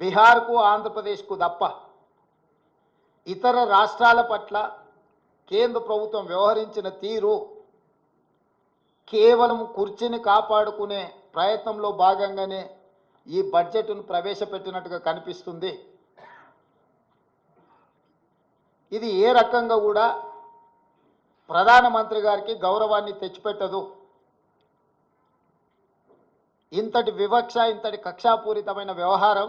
బీహార్కు ఆంధ్రప్రదేశ్కు తప్ప ఇతర రాష్ట్రాల పట్ల కేంద్ర ప్రభుత్వం వ్యవహరించిన తీరు కేవలం కుర్చీని కాపాడుకునే ప్రయత్నంలో భాగంగానే ఈ బడ్జెట్ను ప్రవేశపెట్టినట్టుగా కనిపిస్తుంది. ఇది ఏ రకంగా కూడా ప్రధానమంత్రి గారికి గౌరవాన్ని తెచ్చిపెట్టదు. ఇంతటి వివక్ష ఇంతటి కక్షాపూరితమైన వ్యవహారం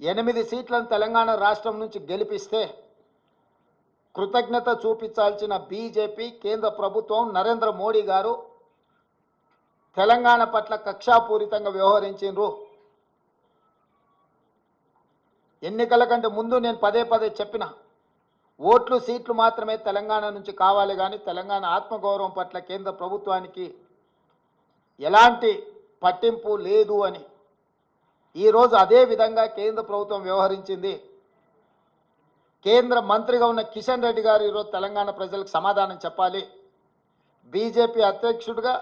ఎనిమిది సీట్లను తెలంగాణ రాష్ట్రం నుంచి గెలిపిస్తే కృతజ్ఞత చూపించాల్సిన బీజేపీ కేంద్ర ప్రభుత్వం నరేంద్ర మోడీ గారు తెలంగాణ పట్ల కక్షాపూరితంగా వ్యవహరించిండ్రు. ఎన్నికల కంటే ముందు నేను పదే పదే చెప్పిన ఓట్లు సీట్లు మాత్రమే తెలంగాణ నుంచి కావాలి కానీ తెలంగాణ ఆత్మగౌరవం పట్ల కేంద్ర ప్రభుత్వానికి ఎలాంటి పట్టింపు లేదు అని ఈరోజు అదే విధంగా కేంద్ర ప్రభుత్వం వ్యవహరించింది. కేంద్ర మంత్రిగా ఉన్న కిషన్ రెడ్డి గారు ఈరోజు తెలంగాణ ప్రజలకు సమాధానం చెప్పాలి. బీజేపీ అధ్యక్షుడిగా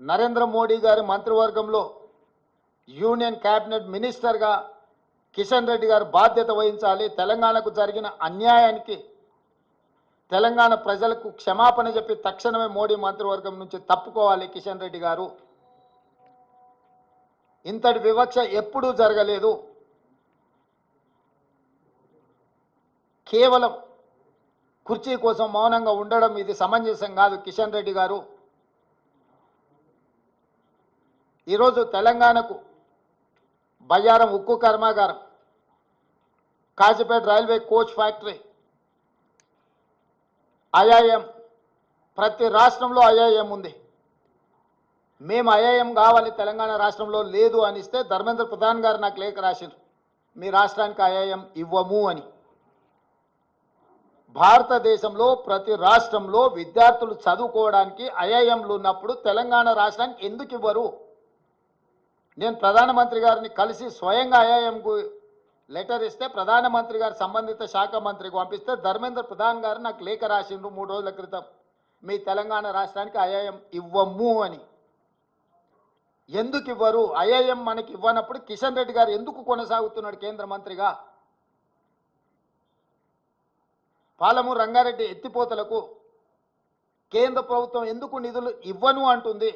నరేంద్ర మోడీ గారి మంత్రివర్గంలో యూనియన్ క్యాబినెట్ మినిస్టర్గా కిషన్ రెడ్డి గారు బాధ్యత వహించాలి. తెలంగాణకు జరిగిన అన్యాయానికి తెలంగాణ ప్రజలకు క్షమాపణ చెప్పి తక్షణమే మోడీ మంత్రివర్గం నుంచి తప్పుకోవాలి కిషన్ రెడ్డి గారు. ఇంతటి వివక్ష ఎప్పుడూ జరగలేదు. కేవలం కుర్చీ కోసం మౌనంగా ఉండడం ఇది సమంజసం కాదు కిషన్ రెడ్డి గారు. ఈరోజు తెలంగాణకు బయ్యారం ఉక్కు కర్మాగారం Kazipet railway coach factory IIM ప్రతి రాష్ట్రంలో ఐఐఎం ఉంది. మేము ఐఐఎం కావాలి తెలంగాణ రాష్ట్రంలో లేదు అని ఇస్తే ధర్మేంద్ర ప్రధాన్ గారు నాకు లేఖ రాశారు మీ రాష్ట్రానికి ఐఐఎం ఇవ్వము అని. భారతదేశంలో ప్రతి రాష్ట్రంలో విద్యార్థులు చదువుకోవడానికి ఐఐఎంలు ఉన్నప్పుడు తెలంగాణ రాష్ట్రానికి ఎందుకు ఇవ్వరు? నేను ప్రధానమంత్రి గారిని కలిసి స్వయంగా ఐఐఎంకు లెటర్ ఇస్తే ప్రధానమంత్రి గారు సంబంధిత శాఖ మంత్రికి పంపిస్తే ధర్మేంద్ర ప్రధాన్ గారు నాకు లేఖ రాసిండ్రు మూడు రోజుల క్రితం. మీ తెలంగాణ రాష్ట్రానికి ఐఐఎం ఇవ్వము అని. ఎందుకు ఇవ్వరు ఐఐఎం మనకి ఇవ్వనప్పుడు కిషన్ రెడ్డి గారు ఎందుకు కొనసాగుతున్నాడు కేంద్ర మంత్రిగా? పాలము రంగారెడ్డి ఎత్తిపోతలకు కేంద్ర ప్రభుత్వం ఎందుకు నిధులు ఇవ్వను అంటుంది.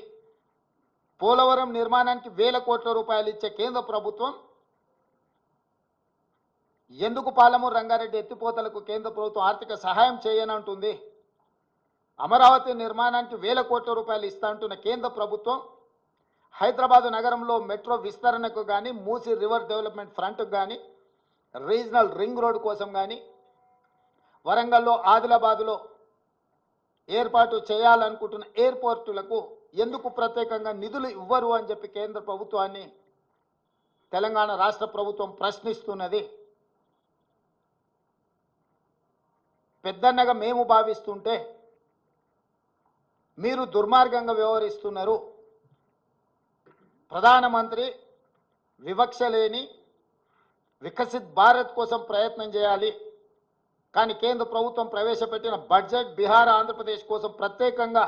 పోలవరం నిర్మాణానికి వేల కోట్ల రూపాయలు ఇచ్చే కేంద్ర ప్రభుత్వం ఎందుకు పాలమూరు రంగారెడ్డి ఎత్తిపోతలకు కేంద్ర ప్రభుత్వం ఆర్థిక సహాయం చేయనంటుంది అమరావతి నిర్మాణానికి వేల కోట్ల రూపాయలు ఇస్తా అంటున్న కేంద్ర ప్రభుత్వం హైదరాబాద్ నగరంలో మెట్రో విస్తరణకు కానీ మూసి రివర్ డెవలప్మెంట్ ఫ్రంట్కు కానీ రీజనల్ రింగ్ రోడ్ కోసం కానీ వరంగల్లో ఆదిలాబాదులో ఏర్పాటు చేయాలనుకుంటున్న ఎయిర్పోర్టులకు ఎందుకు ప్రత్యేకంగా నిధులు ఇవ్వరు అని చెప్పి కేంద్ర ప్రభుత్వాన్ని తెలంగాణ రాష్ట్ర ప్రభుత్వం ప్రశ్నిస్తున్నది. పెద్దన్నగా మేము భావిస్తుంటే మీరు దుర్మార్గంగా వ్యవహరిస్తున్నారు. ప్రధానమంత్రి వివక్ష లేని వికసిత్ భారత్ కోసం ప్రయత్నం చేయాలి. కానీ కేంద్ర ప్రభుత్వం ప్రవేశపెట్టిన బడ్జెట్ బీహార్ ఆంధ్రప్రదేశ్ కోసం ప్రత్యేకంగా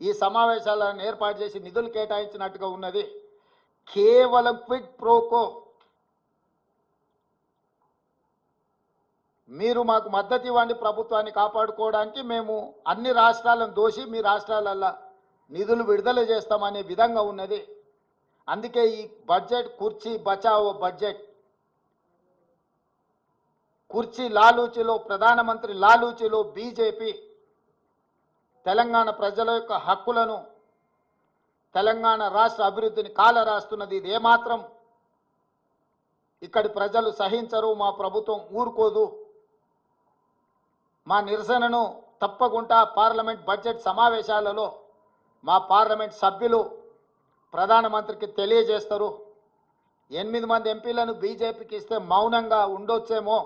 ఈ సమావేశాలను ఏర్పాటు చేసి నిధులు కేటాయించినట్టుగా ఉన్నది. కేవలం క్విడ్ ప్రోకో. మీరు మాకు మద్దతు ఇవ్వండి ప్రభుత్వాన్ని కాపాడుకోవడానికి. మేము అన్ని రాష్ట్రాలను దోషి మీ రాష్ట్రాలల్లో నిధులు విడుదల చేస్తామనే విధంగా ఉన్నది. అందుకే ఈ బడ్జెట్ కుర్చీ బచావో బడ్జెట్. కుర్చీ లాలూచిలో ప్రధానమంత్రి లాలూచిలో బీజేపీ తెలంగాణ ప్రజల యొక్క హక్కులను తెలంగాణ రాష్ట్ర అభివృద్ధిని కాల రాస్తున్నది ఇది ఏమాత్రం ఇక్కడి ప్రజలు సహించరు మా ప్రభుత్వం ఊరుకోదు. మా నిరసనను తప్పకుండా పార్లమెంట్ బడ్జెట్ సమావేశాలలో మా పార్లమెంట్ సభ్యులు ప్రధానమంత్రికి తెలియజేస్తారు. ఎనిమిది మంది ఎంపీలను బీజేపీకి ఇస్తే మౌనంగా ఉండొచ్చేమో